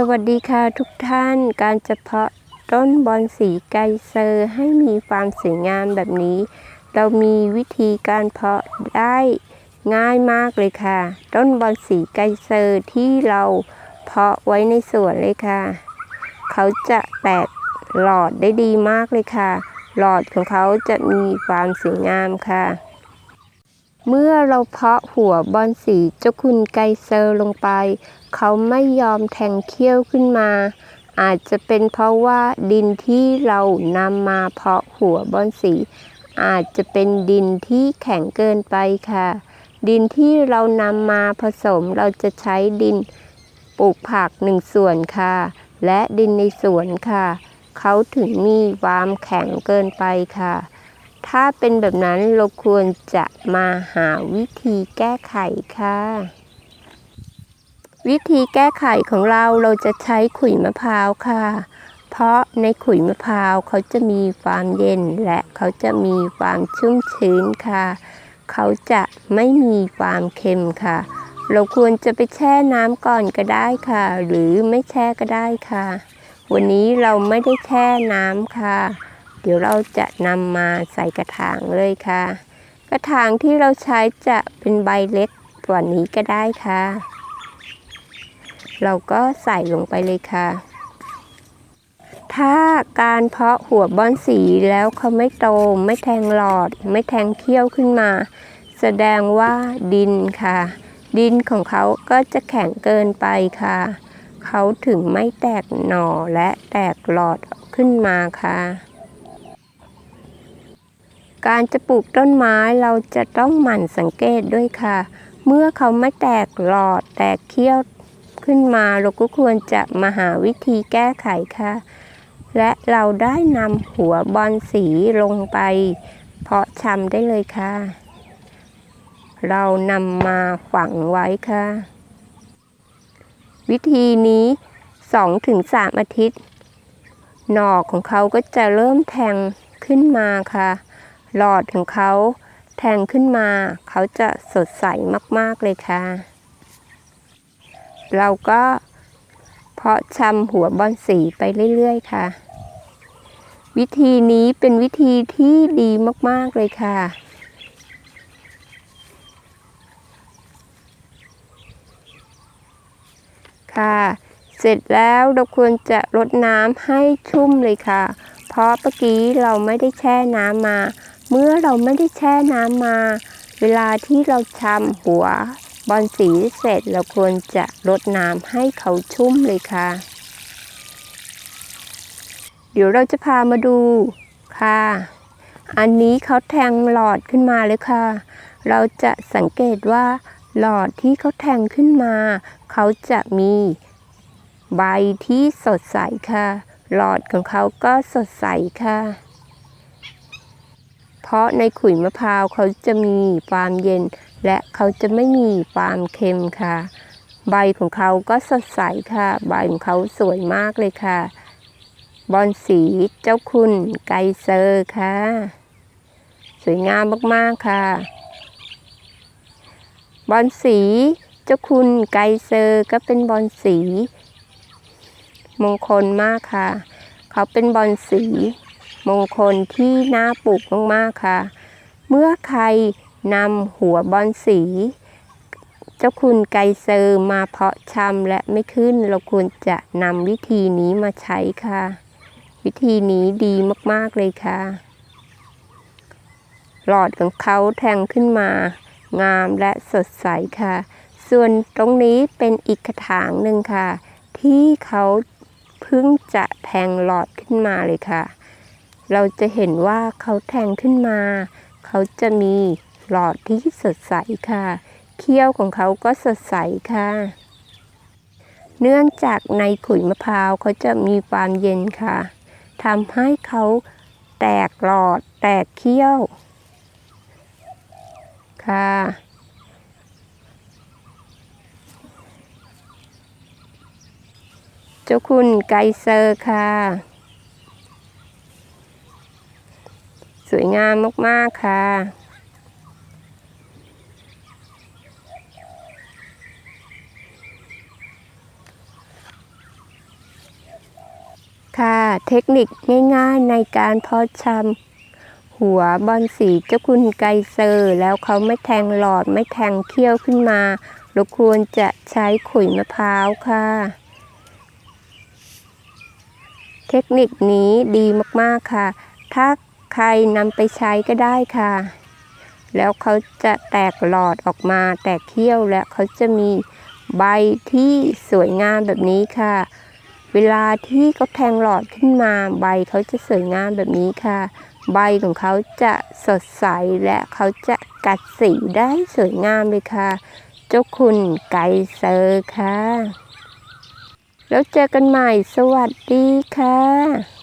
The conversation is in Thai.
สวัสดีค่ะทุกท่านการจะเพาะต้นบอนสีไกเซอร์ให้มีความสวยงามแบบนี้ เรามีวิธีการเพาะได้ง่ายมากเลยค่ะ ต้นบอนสีไกเซอร์ที่เราเพาะไว้ในสวนเลยค่ะ เขาจะแตกหลอดได้ดีมากเลยค่ะ หลอดของเขาจะมีความสวยงามค่ะ เมื่อเราเพาะหัวบอนสีเจ้าคุณไกเซอร์ลงไป เขาไม่ยอมแทงเขี้ยวขึ้นมา อาจจะเป็นเพราะว่าดินที่เรานำมาเพาะหัวบอนสี อาจจะเป็นดินที่แข็งเกินไปค่ะ ดินที่เรานำมาผสมเราจะใช้ดินปลูกผักหนึ่งส่วนค่ะ และดินในสวนค่ะ เขาถึงมีความแข็งเกินไปค่ะ ถ้าเป็นแบบนั้นเราควรจะมาหาวิธีแก้ไขค่ะ วิธีแก้ไขของเราเราจะใช้ขุยมะพร้าวค่ะ เพราะในขุยมะพร้าวเขาจะมีความเย็นและเขาจะมีความชุ่มชื้นค่ะ เขาจะไม่มีความเค็มค่ะ เราควรจะไปแช่น้ำก่อนก็ได้ค่ะ หรือไม่แช่ก็ได้ค่ะ วันนี้เราไม่ได้แช่น้ำค่ะ ดี๋ยวเราจะนำมาใส่กระถางเลยค่ะ กระถางที่เราใช้จะเป็นใบเล็กกว่านี้ก็ได้ค่ะ เราก็ใส่ลงไปเลยค่ะ ถ้าการเพาะหัวบอนสีแล้วเขาไม่โตไม่แทงหลอด ไม่แทงเขี้ยวขึ้นมา แสดงว่าดินค่ะ ดินของเขาก็จะแข็งเกินไปค่ะเขาถึงไม่แตกหน่อและแตกหลอดขึ้นมาค่ะ การจะปลูกต้นไม้เราจะต้องหมั่นสังเกตด้วยค่ะ เมื่อเขาไม่แตกหลอดแตกเขี้ยวขึ้นมาเราก็ควรจะมาหาวิธีแก้ไขค่ะ และเราได้นำหัวบอลสีลงไป เพาะชำได้เลยค่ะ เรานำมาฝังไว้ค่ะ วิธีนี้ 2-3 อาทิตย์ หน่อของเขาก็จะเริ่มแทงขึ้นมาค่ะ หลอดของเขาแทงขึ้นมา เขาจะสดใสมาก ๆ เลยค่ะ เราก็เพาะชำหัวบอนสีไปเรื่อย ๆ ค่ะ วิธีนี้เป็นวิธีที่ดีมาก ๆ เลยค่ะ ค่ะ เสร็จแล้วเราควรจะรดน้ำให้ชุ่มเลยค่ะ เพราะเมื่อกี้เราไม่ได้แช่น้ำมา เมื่อเราไม่ได้แช่น้ำมา เวลาที่เราชำหัวบอลสีเสร็จเราควรจะรดน้ำให้เขาชุ่มเลยค่ะ เดี๋ยวเราจะพามาดูค่ะ อันนี้เขาแทงหลอดขึ้นมาเลยค่ะ เราจะสังเกตว่าหลอดที่เขาแทงขึ้นมา เขาจะมีใบที่สดใสค่ะ หลอดของเขาก็สดใสค่ะ เพราะในขุยมะพร้าวเขาจะมีความเย็น และเขาจะไม่มีความเค็มค่ะ ใบของเขาก็สดใสค่ะ ใบของเขาสวยมากเลยค่ะ บอนสีเจ้าคุณไกเซอร์ค่ะ สวยงามมากๆค่ะ บอนสีเจ้าคุณไกเซอร์ก็เป็นบอนสี มงคลมากค่ะ เขาเป็นบอนสี มงคลที่น่าปลูกมากๆค่ะ เมื่อใครนำหัวบอนสี เจ้าคุณไกเซอร์มาเพาะชำและไม่ขึ้น เราควรจะนำวิธีนี้มาใช้ค่ะ วิธีนี้ดีมากๆเลยค่ะ หลอดของเขาแทงขึ้นมา งามและสดใสค่ะ ส่วนตรงนี้เป็นอีกกระถางหนึ่งค่ะ ที่เขาเพิ่งจะแทงหลอดขึ้นมาเลยค่ะ เราจะเห็นว่าเขาแทงขึ้นมา เขาจะมีหลอดที่สดใสค่ะ เขี้ยวของเขาก็สดใสค่ะ เนื่องจากในขุยมะพร้าวเขาจะมีความเย็นค่ะทำให้เขาแตกหลอดแตกเขี้ยว ค่ะ เจ้าคุณไกเซอร์ค่ะ สวยงามมาก ๆ ค่ะ ค่ะเทคนิคง่าย ๆ ในการเพาะชำหัวบอลสีเจ้าคุณไกเซอร์ แล้วเขาไม่แทงหลอดไม่แทงเขี้ยวขึ้นมาเราควรจะใช้ขุยมะพร้าวค่ะ เทคนิคนี้ดีมาก ๆ ค่ะ ถ้า ใครนำไปใช้ก็ได้ค่ะ แล้วเขาจะแตกหลอดออกมาแตกเขี้ยวและเขาจะมีใบที่สวยงามแบบนี้ค่ะ เวลาที่เขาแทงหลอดขึ้นมาใบเขาจะสวยงามแบบนี้ค่ะ ใบของเขาจะสดใสและเขาจะกัดสีได้สวยงามเลยค่ะ เจ้าคุณไกเซอร์ค่ะ แล้วเจอกันใหม่สวัสดีค่ะ